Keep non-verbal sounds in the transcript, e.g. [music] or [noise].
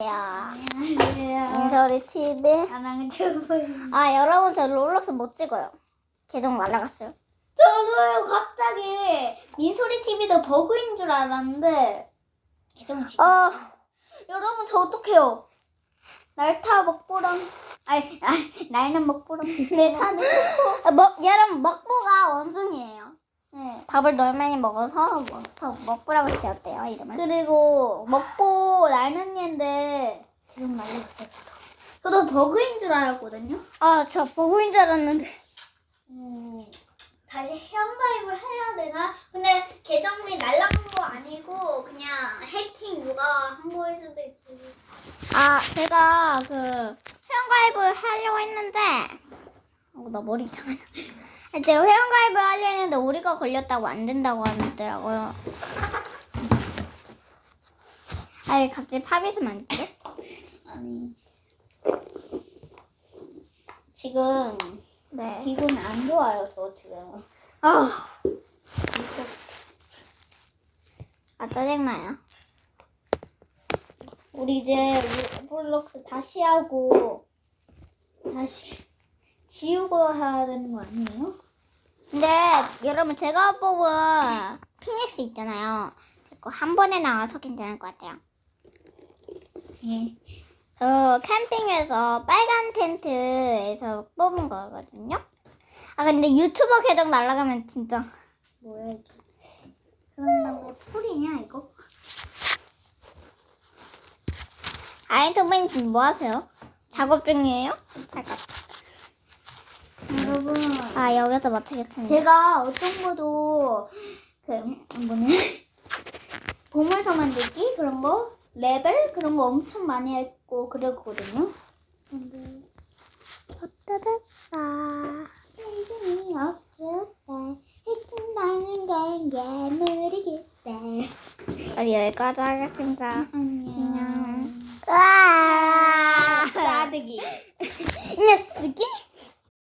안녕하세요. 인서리 TV. 아 여러분 저 롤록스 못 찍어요. 계정 날라갔어요. 저도요 갑자기 민소리 TV도 버그인 줄 알았는데 계정 진짜. 아 여러분 저 어떡해요? 날타 먹보람. 아니, 아니 날는 먹보람. 네 타는 초코. [laughs] 아, 먹 여러분 먹보가 원숭이에요. 네. 밥을 너무 많이 먹어서 먹 먹보라고 지었대요 이름을. 그리고 먹보 날는 얘인데 계정 날려갔어요. 저도. 저도 버그인 줄 알았거든요. 아 저 버그인 줄 알았는데. 음, 다시 회원가입을 해야 되나? 근데 계정이 날라간 거 아니고 그냥 해킹 누가 한 거일 수도 있지. 아 제가 그 회원가입을 하려고 했는데. 어, 나 머리 이상해. 아, 제가 회원가입을 하려 했는데 오리가 걸렸다고 안 된다고 하더라고요. 아니 갑자기 팝에서 만지? 아니. 지금 네. 기분이 안 좋아요, 저 지금. 아. 아 짜증나요. 우리 이제 로블록스 다시 하고 다시 지우고 해야 되는 거 아니에요? 근데 여러분 제가 뽑은 피닉스 있잖아요. 그거 한 번에 나와서 괜찮을 것 같아요. 예. 저 캠핑에서 빨간 텐트에서 뽑은 거거든요. 아 근데 유튜버 계정 날라가면 진짜 뭐야 이게? 그럼 왜 풀이냐 이거? 아이 도배님 지금 뭐 하세요? 작업 중이에요? 잠깐. 여러분. 아 여기서 못하겠습니다. 제가 어떤 거도 그 뭐냐 보물서 만들기 그런 거 레벨 그런 거 엄청 많이 했고 그랬거든요. 근데 어따다다. 이름이 없었다. 해킹당한 게 예물이기 때. 우리 여기까지 하겠습니다. 안녕. 아! 짜드기. 이 녀석이